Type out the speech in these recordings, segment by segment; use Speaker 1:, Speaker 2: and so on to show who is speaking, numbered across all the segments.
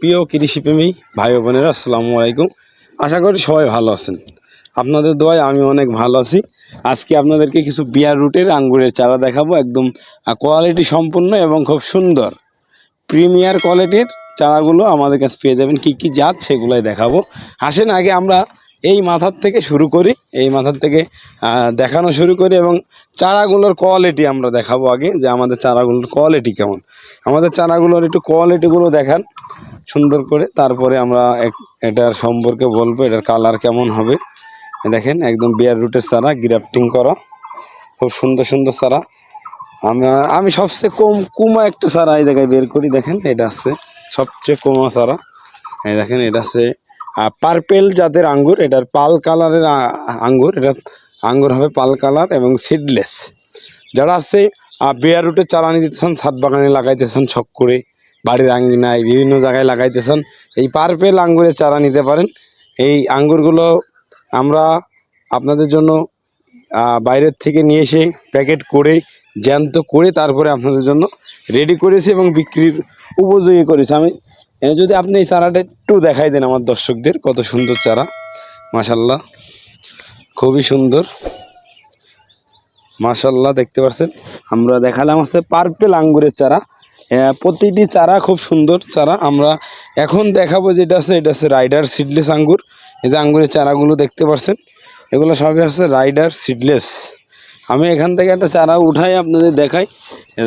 Speaker 1: প্রিয় কৃষিপ্রেমী ভাই বোনেরা, আসসালামু আলাইকুম। আশা করি সবাই ভালো আছেন। আপনাদের দোয়ায় আমি অনেক ভালো আছি। আজকে আপনাদেরকে কিছু বিয়ার রুটের আঙ্গুরের চারা দেখাবো। একদম কোয়ালিটি সম্পূর্ণ এবং খুব সুন্দর। প্রিমিয়ার কোয়ালিটির চারাগুলো আমাদের কাছে পেয়ে যাবেন। কি কি জাত সেগুলোই দেখাবো। আসেন, আগে আমরা এই মাথার থেকে শুরু করি। এই মাথার থেকে দেখানো শুরু করি এবং চারাগুলোর কোয়ালিটি আমরা দেখাবো আগে যে আমাদের চারাগুলোর কোয়ালিটি কেমন। আমাদের চারাগুলোর একটু কোয়ালিটিগুলো দেখান। সুন্দর করে, তারপরে আমরা এটার সম্পর্কে বলব, এটার কালার কেমন হবে। দেখেন, একদম বিয়ার রুটের চারা গ্রাফটিং করা। খুব সুন্দর সুন্দর চারা। আমি আমি সবচেয়ে কম, কুমা একটা চারা এই জায়গায় বের করি, দেখেন, এটা আছে সবচেয়ে কমা চারা। এই দেখেন, এটা আছে পার্পেল জাতের আঙ্গুর, এটার পাল কালারের আঙ্গুর, এটা আঙ্গুর হবে পাল কালার এবং সিডলেস যারা আছে বেয়ার রুটে চারা নিতেছেন ছাদ বাগানে লাগাইতেছেন ছক করে বাড়ির আঙ্গিনায় বিভিন্ন জায়গায় লাগাইতেছেন। এই পার্পেল আঙ্গুরের চারা নিতে পারেন। এই আঙ্গুরগুলো আমরা আপনাদের জন্য বাইরের থেকে নিয়ে এসে প্যাকেট করে, জ্যান্ত করে তারপরে আপনাদের জন্য রেডি করেছি এবং বিক্রির উপযোগী করেছি। আমি যদি আপনি এই চারাটা একটু দেখাই দেন আমার দর্শকদের, কত সুন্দর চারা। মাশাল্লাহ খুবই সুন্দর। মাশাল্লাহ দেখতে পাচ্ছেন আমরা দেখালাম হচ্ছে পার্পেল আঙ্গুরের চারা। প্রতিটি চারা খুব সুন্দর চারা। আমরা এখন দেখাবো যেটা আছে, এটা আছে রাইডার সিডলেস আঙ্গুর। এই যে আঙ্গুরের চারাগুলো দেখতে পাচ্ছেন এগুলো সবই আছে রাইডার সিডলেস। আমি এখান থেকে একটা চারা উঠাই, আপনাদের দেখাই।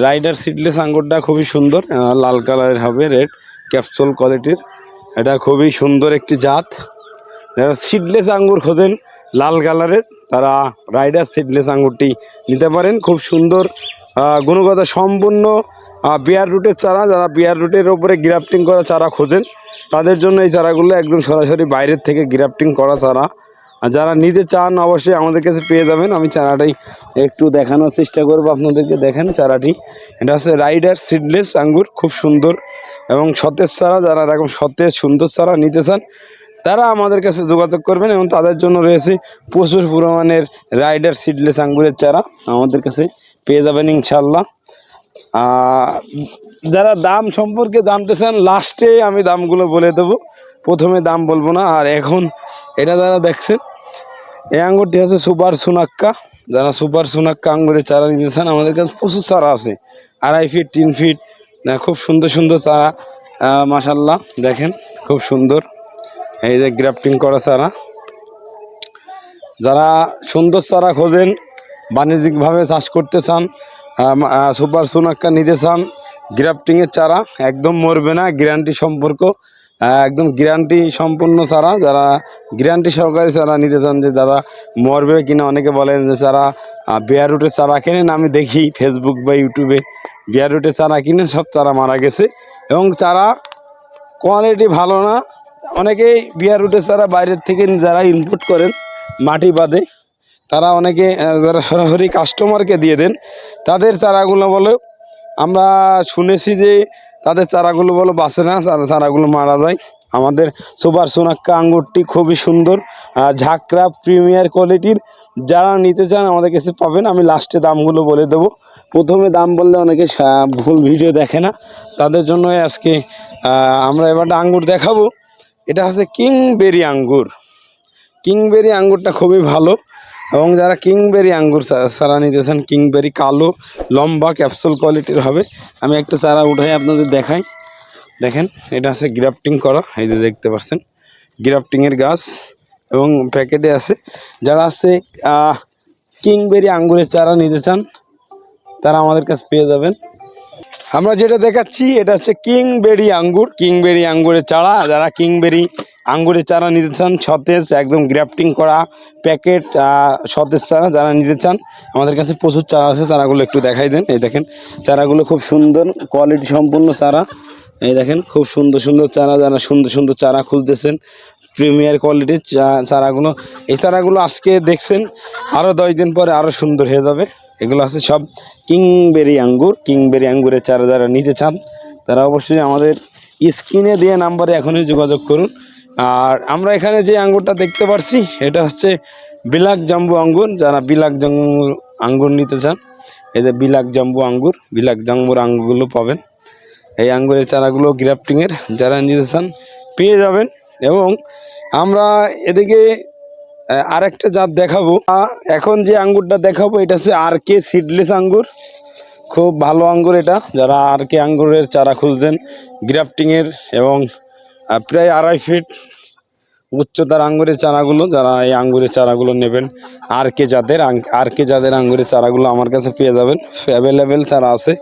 Speaker 1: রাইডার সিডলেস আঙ্গুরটা খুবই সুন্দর লাল কালারের হবে, রেড, ক্যাপসুল কোয়ালিটির। এটা খুবই সুন্দর একটি জাত। যারা সিডলেস আঙ্গুর খোঁজেন, লাল কালারের, তারা রাইডার সিডলেস আঙ্গুরটি নিতে পারেন। খুব সুন্দর গুণগত, সম্পূর্ণ বিয়ার রুটের চারা, যারা বিয়ার রুটের ওপরে গ্রাফটিং করা চারা খোঁজেন, তাদের জন্য এই চারাগুলো একদম সরাসরি বাইরের থেকে গ্রাফটিং করা চারা। আর যারা নিতে চান, অবশ্যই আমাদের কাছে পেয়ে যাবেন। আমি চারাটাই একটু দেখানোর চেষ্টা করব আপনাদেরকে। দেখেন চারাটি। এটা হচ্ছে রাইডার সিডলেস আঙ্গুর, খুব সুন্দর। এবং সতেজ চারা, যারা এরকম সতেজ, সুন্দর চারা নিতে চান, তারা আমাদের কাছে যোগাযোগ করবেন এবং তাদের জন্য রয়েছে প্রচুর পরিমাণের রাইডার সিডলেস আঙ্গুরের চারা। আমাদের কাছে পেয়ে যাবেন ইনশাল্লাহ যারা দাম সম্পর্কে জানতে চান লাস্টে আমি দামগুলো বলে দেবো। প্রথমে দাম বলব না, আর এখন এটা যারা দেখছেন, এই আঙ্গুরটি হচ্ছে সুপার সুনাক্কা। যারা সুপার সুনাক্কা আঙ্গুরের চারা নিতে চান, আমাদের কাছে প্রচুর চারা আছে। আড়াই ফিট তিন ফিট খুব সুন্দর সুন্দর চারা মাসাল্লাহ দেখেন, খুব সুন্দর। এই যে গ্রাফটিং করা চারা। যারা সুন্দর চারা খোঁজেন, বাণিজ্যিকভাবে চাষ করতে চান সুপার সোনাক্কা নিতে চান, গ্রাফটিংয়ের চারা, একদম মরবে না, গ্যারান্টি সম্পর্ক একদম গ্যারান্টি সম্পূর্ণ চারা, যারা গ্যারান্টি সহকারে চারা নিতে চান যে দাদা মরবে কিনা, অনেকে বলেন যে চারা বিয়ার রুটের চারা কেনেন, আমি দেখি ফেসবুক বা ইউটিউবে বিয়ার রুটের চারা কিনে সব চারা মারা গেছে। এবং চারা কোয়ালিটি ভালো না, অনেকেই বিয়ার রুটের চারা বাইরের থেকে যারা ইনপুট করেন, মাটি বাদে তারা অনেকে যারা সরাসরি কাস্টমারকে দিয়ে দেন, তাদের চারাগুলো বলে, আমরা শুনেছি যে তাদের চারাগুলো বলো বাঁচে না, চারা- চারাগুলো মারা যায়। আমাদের সুপার সোনাক্কা আঙ্গুরটি খুবই সুন্দর ঝাঁকড়া প্রিমিয়ার কোয়ালিটির, যারা নিতে চান আমাদের কাছে পাবেন, আমি লাস্টে দামগুলো বলে দেবো। প্রথমে দাম বললে অনেকে ভুল ভিডিও দেখে না। তাদের জন্য আজকে আমরা এবারটা আঙ্গুর দেখাবো। এটা হচ্ছে কিংবেরি আঙ্গুর। কিংবেরি আঙ্গুরটা খুবই ভালো। এবং যারা কিংবেরি আঙ্গুর চারা নিতেছেন, কিংবেরি কালো, লম্বা ক্যাপসুল কোয়ালিটির হবে। আমি একটা চারা উঠাই আপনাদের দেখাই। দেখেন, এটা আছে গ্রাফটিং করা, এই যে দেখতে পাচ্ছেন। গ্রাফটিংয়ের গাছ এবং প্যাকেটে আছে। যারা আছে কিংবেরি আঙ্গুরের চারা নিতে চান, তারা আমাদের কাছে পেয়ে যাবেন। আমরা যেটা দেখাচ্ছি, এটা হচ্ছে কিংবেরি আঙ্গুর। কিংবেরি আঙ্গুরের চারা, যারা কিংবেরি আঙ্গুরের চারা নিতে চান, সতেজ, একদম গ্রাফটিং করা প্যাকেট সতেজ চারা যারা নিতে চান, আমাদের কাছে প্রচুর চারা আছে, চারাগুলো একটু দেখাই দেন। এই দেখেন, চারাগুলো খুব সুন্দর, কোয়ালিটি সম্পূর্ণ চারা। এই দেখেন, খুব সুন্দর সুন্দর চারা, যারা সুন্দর সুন্দর চারা খুঁজতেছেন, প্রিমিয়ার কোয়ালিটির চারাগুলো। এই চারাগুলো আজকে দেখছেন আরও দশ দিন পরে আরও সুন্দর হয়ে যাবে। এগুলো আছে সব কিংবেরি আঙ্গুর। কিংবেরি আঙ্গুরের চারা যারা নিতে চান, তারা অবশ্যই আমাদের স্ক্রিনে দিয়ে নাম্বারে এখনই যোগাযোগ করুন। আর আমরা এখানে যে আঙ্গুরটা দেখতে পারছি, এটা হচ্ছে বিলাক জাম্বু আঙ্গুর। যারা বিলাক জাম্বু আঙ্গুর নিতে চান, এই যে বিলাক জাম্বু আঙ্গুর, বিলাক জাম্বুর আঙ্গুরগুলো পাবেন। এই আঙ্গুরের চারাগুলো গ্রাফটিংয়ের, যারা নিতে চান, পেয়ে যাবেন। এবং আমরা এদিকে আরেকটা জাত দেখাবো। এখন যে আঙ্গুরটা দেখাবো, এটা হচ্ছে আর কে সিডলেস আঙ্গুর। খুব ভালো আঙ্গুর এটা। যারা আর কে আঙ্গুরের চারা খুঁজছেন গ্রাফটিংয়ের এবং প্রায় আড়াই ফিট উচ্চতার আঙ্গুরের চারাগুলো, যারা এই আঙ্গুরের চারাগুলো নেবেন, আর কে জাতের আর কে জাতের আঙ্গুরের চারাগুলো আমার কাছে পেয়ে যাবেন। অ্যাভেলেবেল চারা আছে।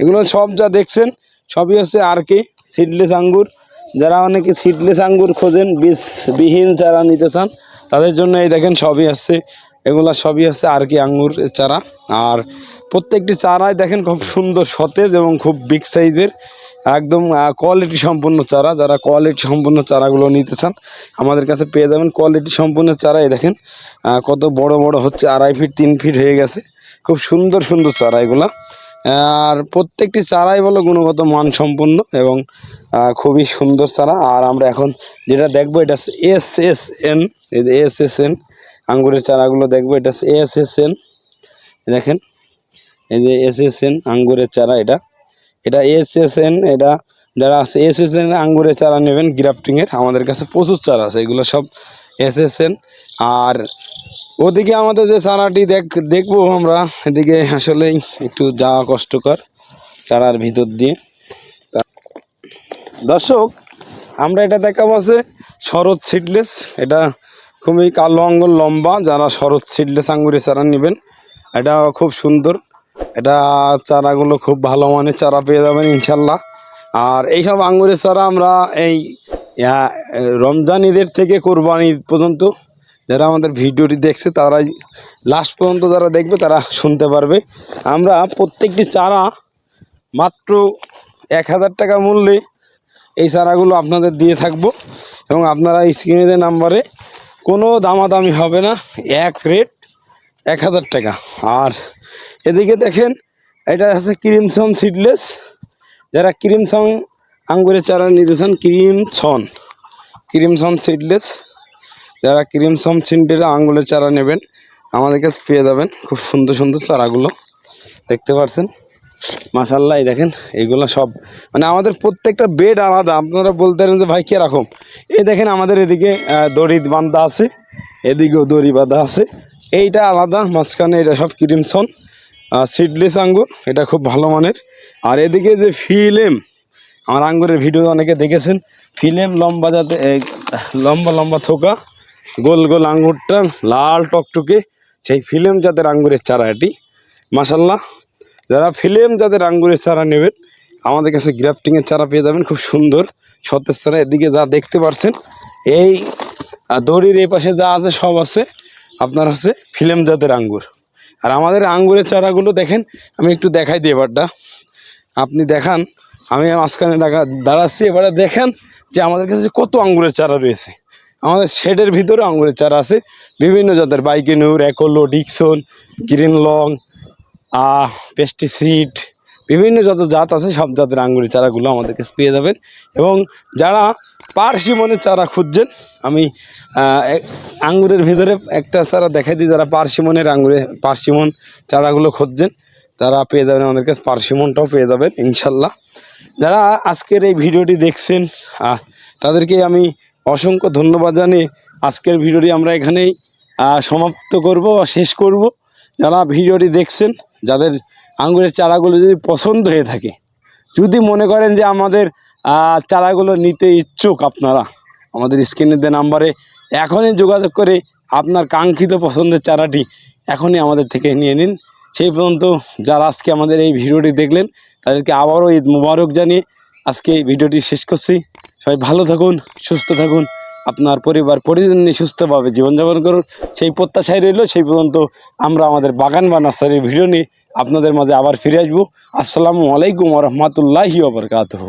Speaker 1: এগুলো সব যা দেখছেন, সবই হচ্ছে আর কে সিডলেস আঙ্গুর। যারা অনেকে সিডলেস আঙ্গুর খোঁজেন, বীজ বিহীন চারা নিতে চান তাদের জন্য এই দেখেন সবই আছে। এগুলা সবই আছে আর কি আঙ্গুর চারা। আর প্রত্যেকটি চারাই দেখেন খুব সুন্দর সতেজ এবং খুব বিগ সাইজের একদম কোয়ালিটি সম্পন্ন চারা। যারা কোয়ালিটি সম্পন্ন চারাগুলো নিতে চান, আমাদের কাছে পেয়ে যাবেন কোয়ালিটি সম্পন্ন চারা। এই দেখেন কত বড় বড় হচ্ছে, আড়াই ফিট তিন ফিট হয়ে গেছে। খুব সুন্দর সুন্দর চারা এগুলা। আর প্রত্যেকটি চারাই বলো গুণগত মান সম্পন্ন এবং খুবই সুন্দর চারা। আর আমরা এখন যেটা দেখব, এটা S S N S S N আঙ্গুরের চারাগুলো দেখব, এটা এস এস এন। দেখেন, এই যে এস এস এন আঙ্গুরের চারা এটা। এটা এস এস এন, এটা যারা আছে, এস এস এন আঙ্গুরের চারা নেবেন, গ্রাফটিংয়ের, আমাদের কাছে প্রচুর চারা আছে, এগুলো সব এস এস এন। আর ওদিকে আমাদের যে চারাটি দেখ, দেখব আমরা। এদিকে আসলেই একটু যাওয়া কষ্টকর চারার ভিতর দিয়ে। দর্শক, আমরা এটা দেখাবো আছে শরৎ সিডলেস এটা খুবই কালো আঙ্গুর, লম্বা। যারা শরৎ সিডলেস আঙ্গুরের চারা নেবেন, এটা খুব সুন্দর। এটা চারাগুলো খুব ভালো মানের চারা পেয়ে যাবেন, ইনশাল্লাহ। আর এইসব আঙ্গুরের চারা আমরা এই রমজান ঈদের থেকে কোরবানি পর্যন্ত যারা আমাদের ভিডিওটি দেখছে, তারাই লাস্ট পর্যন্ত যারা দেখবে, তারা শুনতে পারবে। আমরা প্রত্যেকটি চারা মাত্র এক হাজার টাকা মূল্যে এই চারাগুলো আপনাদের দিয়ে থাকব এবং আপনারা স্ক্রিনে নাম্বারে কোনো দামাদামি হবে না, এক রেট এক হাজার টাকা। আর এদিকে দেখেন, এটা আছে ক্রিমসন সিডলেস যারা ক্রিমসন আঙ্গুরের চারা নিতে চান ক্রিমসন ক্রিমসন সিডলেস যারা ক্রিমসন সিন্ডের আঙ্গুরের চারা নেবেন আমাদের কাছে পেয়ে যাবেন খুব সুন্দর সুন্দর চারাগুলো। দেখতে পাচ্ছেন মাসাল্লাহ দেখেন, এইগুলো সব। মানে আমাদের প্রত্যেকটা বেড আলাদা, আপনারা বলতে পারেন যে, ভাই, কীরকম? এই দেখেন, আমাদের এদিকে দড়ি বাঁধা আছে, এদিকেও দড়ি বাঁধা আছে। এইটা আলাদা, মাঝখানে এটা সব ক্রিমসন সিডলেস আঙ্গুর, এটা খুব ভালো মানের। আর এদিকে যে ফিলেম, আমার আঙ্গুরের ভিডিও অনেকে দেখেছেন? ফিলেম লম্বা যাতে লম্বা লম্বা থোকা গোল গোল আঙ্গুরটা, লাল টকটকে। সেই ফিলেম জাতের আঙ্গুরের চারা এটি মাসাল্লাহ যারা ফিলেম যাদের আঙ্গুরের চারা নেবেন, আমাদের কাছে গ্রাফটিংয়ের চারা পেয়ে যাবেন, খুব সুন্দর। সতেজ চারা, এদিকে যা দেখতে পারছেন, এই দড়ির এই পাশে যা আছে, সব আছে। আপনার হচ্ছে ফিলেম জাতের আঙ্গুর। আর আমাদের আঙ্গুরের চারাগুলো দেখেন, আমি একটু দেখাই দিই এবারটা। আপনি দেখান, আমি মাঝখানে দেখা, দাঁড়াচ্ছি, এবারে দেখেন যে আমাদের কাছে কত আঙ্গুরের চারা রয়েছে। আমাদের শেডের ভিতরে আঙ্গুরের চারা আছে। বিভিন্ন জাতের বাইকেনুর একলো ডিকসন, গ্রিন লং পেস্টিসিড, বিভিন্ন যত জাত আছে, সব জাতের আঙ্গুরের চারাগুলো আমাদের কাছে পেয়ে যাবেন। এবং যারা পার্সিমনের চারা খুঁজছেন, আমি আঙ্গুরের ভিতরে একটা চারা দেখাই দিই, যারা পার্সিমনের আঙ্গুরে পার্সিমন চারাগুলো খুঁজছেন, তারা পেয়ে যাবেন আমাদের কাছে পার্সিমনটাও পেয়ে যাবেন, ইনশাল্লাহ। যারা আজকের এই ভিডিওটি দেখছেন তাদেরকে আমি অসংখ্য ধন্যবাদ জানিয়ে আজকের ভিডিওটি আমরা এখানেই সমাপ্ত করব বা শেষ করব। যারা ভিডিওটি দেখছেন, যাদের আঙ্গুরের চারাগুলো যদি পছন্দ হয়ে থাকে, যদি মনে করেন যে আমাদের চারাগুলো নিতে ইচ্ছুক আপনারা, আমাদের স্ক্রিনে দেওয়া নাম্বারে এখনই যোগাযোগ করে আপনার কাঙ্ক্ষিত পছন্দের চারাটি এখনই আমাদের থেকে নিয়ে নিন। সেই পর্যন্ত যারা আজকে আমাদের এই ভিডিওটি দেখলেন, তাদেরকে আবারও ঈদ মুবারক জানিয়ে আজকে এই ভিডিওটি শেষ করছি। সবাই ভালো থাকুন, সুস্থ থাকুন। আপনার পরিবার পরিজন নিয়ে সুস্থভাবে জীবনযাপন করুন। সেই প্রত্যাশায় রইল, সেই পর্যন্ত আমরা আমাদের বাগান বা নার্সারির ভিডিও নিয়ে আপনাদের মাঝে আবার ফিরে আসব। আসসালামু আলাইকুম রহমতুল্লাহি ওবরকাতহ